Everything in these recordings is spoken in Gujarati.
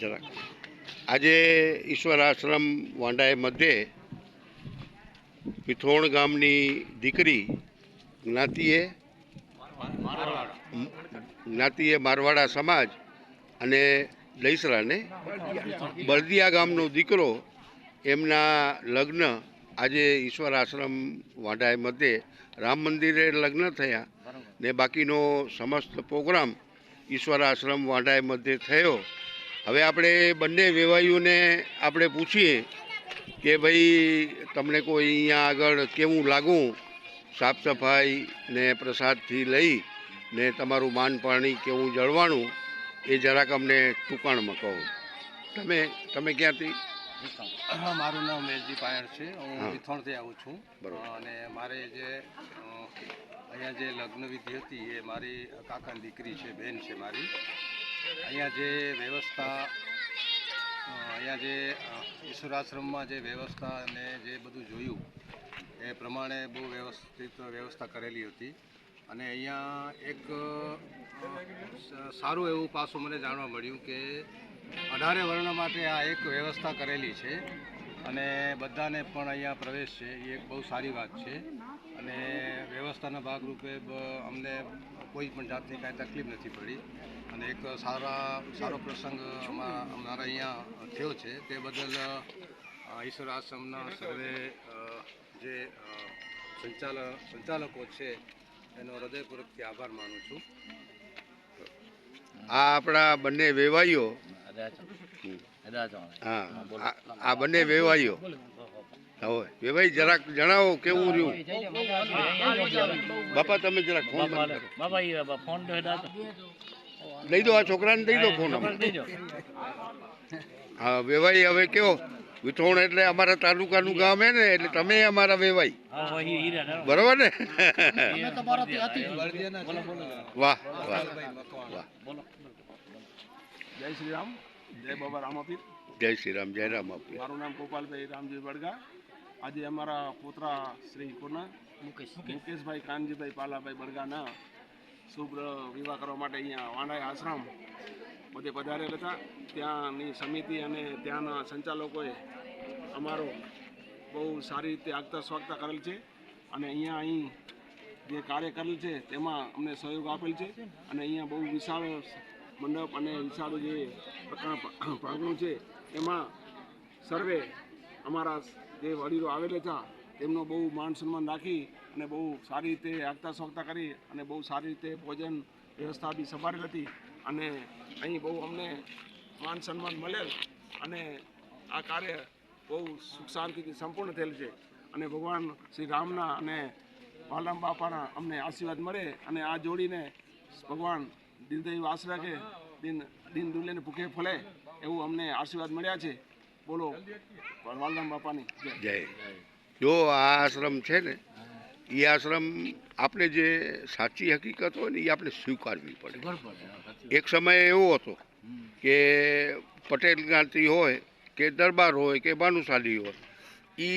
જરાક આજે ઈશ્વર આશ્રમ વાંડાએ મધ્યે પિથોણ ગામની દીકરી જ્ઞાતિએ જ્ઞાતિએ મારવાડા સમાજ અને દહીસરાને બળદિયા ગામનો દીકરો એમના લગ્ન આજે ઈશ્વર આશ્રમ વાંડાએ મધ્યે રામ મંદિરે લગ્ન થયા ને બાકીનો સમસ્ત પ્રોગ્રામ ઈશ્વર આશ્રમ વાંડાએ મધ્યે થયો. હવે આપણે બંને વેવાયુને આપણે પૂછીએ કે ભાઈ તમને કોઈ અહીંયા આગળ કેવું લાગું? સાફ સફાઈ ને પ્રસાદથી લઈ ને તમારું માન પાણી કેવું જળવાણું એ જરાક અમને ટૂંકાણમાં કહો. તમે તમે ક્યાંથી? હા, મારું નામ મેજી પાયણ છે. હું. વિથોણથી આવું છું. બરોબર. અને મારે જે અહીંયા જે લગ્ન વિધિ હતી એ મારી કાકાની દીકરી છે બેન છે મારી. અહીંયા જે વ્યવસ્થા અહીંયા જે ઈશ્વરાશ્રમમાં જે વ્યવસ્થા અને જે બધું જોયું, એ પ્રમાણે બહુ વ્યવસ્થિત વ્યવસ્થા કરેલી હતી. અને અહીંયા એક સારું એવું પાસું મને જાણવા મળ્યું કે અઢારે વર્ણ માટે આ એક વ્યવસ્થા કરેલી છે અને બધાને પણ અહીંયા પ્રવેશ છે, એ એક બહુ સારી વાત છે. અને વ્યવસ્થાના ભાગરૂપે અમને કોઈ પણ જાતની કાંઈ તકલીફ નથી પડી. અને એક સારા સારો પ્રસંગ અમારા અહીંયા થયો છે. તે બદલ ઈશ્વર આશ્રમના સર્વે જે સંચાલક સંચાલકો છે એનો હૃદયપૂર્વકથી આભાર માનું છું. આ આપણા બંને વેવાઈઓ હા. આ- આ બંને વેવાઈઓ. હવે વેવાઈ જરાક જણાવો કેવું રહ્યું? બાપા તમે જરાક ફોન બાબા ફોન દઈ દો આ છોકરાને દઈ દો ફોન હા વેવાઈ હવે કેવો? વિથોણ એટલે અમારા તાલુકાનું ગામ હે ને એટલે તમે અમારા વેવાઈ. બરોબર ને? વાહ વાહ વાહ. જય શ્રી રામ. જય બાબા રામાપીર. જય શ્રી રામ જય રામ આપી મારું નામ ગોપાલભાઈ રામજી બડગા આજે અમારા પોતરા શ્રી કોના? મુકેશભાઈ કાનજીભાઈ પાલાભાઈ બડગાના શુભ વિવાહ કરવા માટે અહીંયા વાંડાય આશ્રમ બધે પધારેલ હતા. ત્યાંની સમિતિ અને ત્યાંના સંચાલકોએ અમારો બહુ સારી રીતે આગતા સ્વાગતા કરેલ છે. અને અહીંયા અહીં જે કાર્ય કરેલ છે તેમાં અમને સહયોગ આપેલ છે. અને અહીંયા બહુ વિશાળ મંડપ અને વિશાળ જે પ્રકાર પ્રાંગણું છે એમાં સર્વે અમારા જે વડીલો આવેલા હતા, તેમનો બહુ માન સન્માન રાખી અને બહુ સારી રીતે આગતા સ્વાગતા કરી અને બહુ સારી રીતે ભોજન વ્યવસ્થા બી સંભાળેલ હતી. અને અહીં બહુ અમને માન સન્માન મળેલ અને આ કાર્ય બહુ સુખ શાંતિથી સંપૂર્ણ થયેલ છે. અને ભગવાન શ્રી રામના અને વાલરામ બાપાના અમને આશીર્વાદ મળે અને આ જોડીને ભગવાન દિલદૈવ આશ રાખે દિન દિન દુલ્યને ભૂખે ફલે એવું અમને આશીર્વાદ મળ્યા છે. બોલો. બાપાની. જય. જય. જો આ આશ્રમ છે ને એ આશ્રમ આપણે જે સાચી હકીકત હોય ને એ આપણે સ્વીકારવી પડે. એક સમય એવો હતો કે પટેલ જ્ઞાતિ હોય કે દરબાર હોય કે ભાનુશાલી હોય એ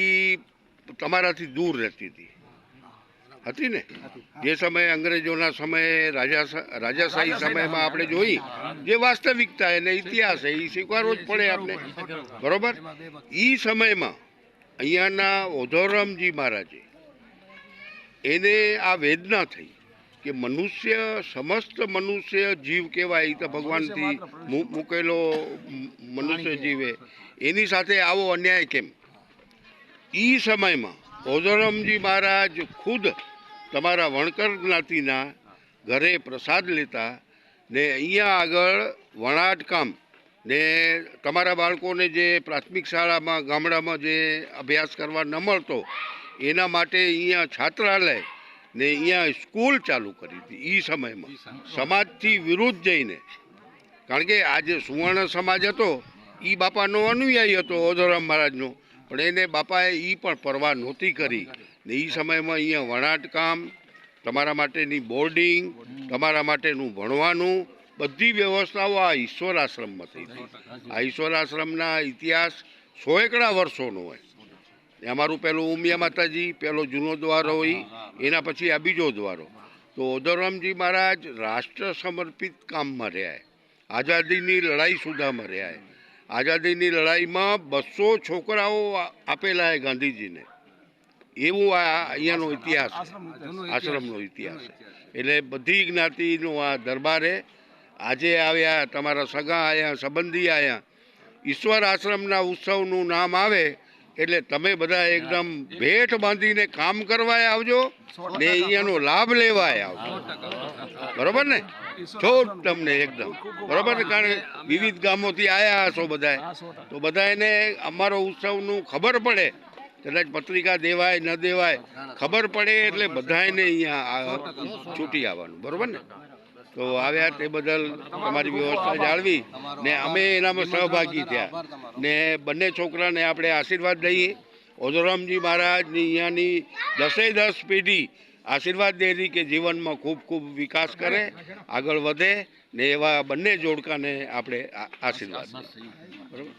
તમારાથી દૂર રહેતી હતી. હતી ને? જે સમયે અંગ્રેજોના સમયે રાજા રાજાશાહી સમયમાં આપણે જોઈ જે વાસ્તવિકતા એને ઇતિહાસ છે એ સ્વીકારવો જ પડે આપણે. બરોબર? એ સમયમાં અહીંયાના ઓધોરામજી મહારાજે એને આ વેદના થઈ કે મનુષ્ય સમસ્ત મનુષ્ય જીવ કહેવાય એ તો ભગવાનથી મૂકેલો મનુષ્ય જીવે. એની સાથે આવો અન્યાય કેમ? એ સમયમાં ઓધોરામજી મહારાજ ખુદ તમારા વણકર જ્ઞાતિના ઘરે પ્રસાદ લેતા ને અહીંયા આગળ વણાટ કામ ને તમારા બાળકોને જે પ્રાથમિક શાળામાં ગામડામાં જે અભ્યાસ કરવા ન મળતો એના માટે અહીંયા છાત્રાલય ને અહીંયા સ્કૂલ ચાલુ કરી હતી એ સમયમાં. સમાજથી વિરુદ્ધ જઈને. કારણ કે આજે સુવર્ણ સમાજ હતો એ બાપાનો અનુયાયી હતો ઓધોરામ મહારાજનો. પણ એને બાપાએ એ પણ પરવા નહોતી કરી. ને એ સમયમાં અહીંયા વણાટ કામ તમારા માટેની બોર્ડિંગ, તમારા માટેનું ભણવાનું, બધી વ્યવસ્થાઓ આ ઈશ્વર આશ્રમમાં થઈ. હતી આ ઈશ્વર આશ્રમના ઇતિહાસ સો એકડા વર્ષોનો હોય. અમારું પેલું ઉમિયા માતાજી પહેલો જૂનો દ્વારો હોય, એના પછી આ બીજો દ્વારો તો ઓદરરામજી મહારાજ રાષ્ટ્ર સમર્પિત કામમાં રહ્યા. આઝાદીની લડાઈ સુધામાં રહ્યા. આઝાદીની લડાઈમાં બસો છોકરાઓ આપેલા છે ગાંધીજીને. એવું આ અહીંયાનો ઇતિહાસ. આશ્રમનો ઇતિહાસ. એટલે બધી જ્ઞાતિનો આ દરબારે આજે આવ્યા તમારા સગા આવ્યા સંબંધી આવ્યા ઈશ્વર આશ્રમના ઉત્સવનું નામ આવે એટલે તમે બધા એકદમ ભેટ બાંધીને કામ કરવા આવજો ને અહીંયાનો લાભ લેવા આવજો. બરોબર ને? છોટ તમને એકદમ. બરોબર ને? કારણ કે વિવિધ ગામોથી આવ્યા હશો બધા તો બધાને અમારો ઉત્સવનું ખબર પડે. કદાચ પત્રિકા દેવાય, ન દેવાય, ખબર પડે એટલે બધાને અહીંયા છૂટી આવવાનું. બરોબર ને? તો આવ્યા તે બદલ તમારી વ્યવસ્થા જાળવી ને અમે એનામાં સહભાગી થયા. ને બંને છોકરાને આપણે આશીર્વાદ દઈએ. ઓઝોરામજી મહારાજની અહીંયાની દસે દસ પેઢી આશીર્વાદ દેરી કે જીવનમાં ખૂબ ખૂબ વિકાસ કરે, આગળ વધે ને એવા બંને જોડકાને આપણે આશીર્વાદ બરોબર?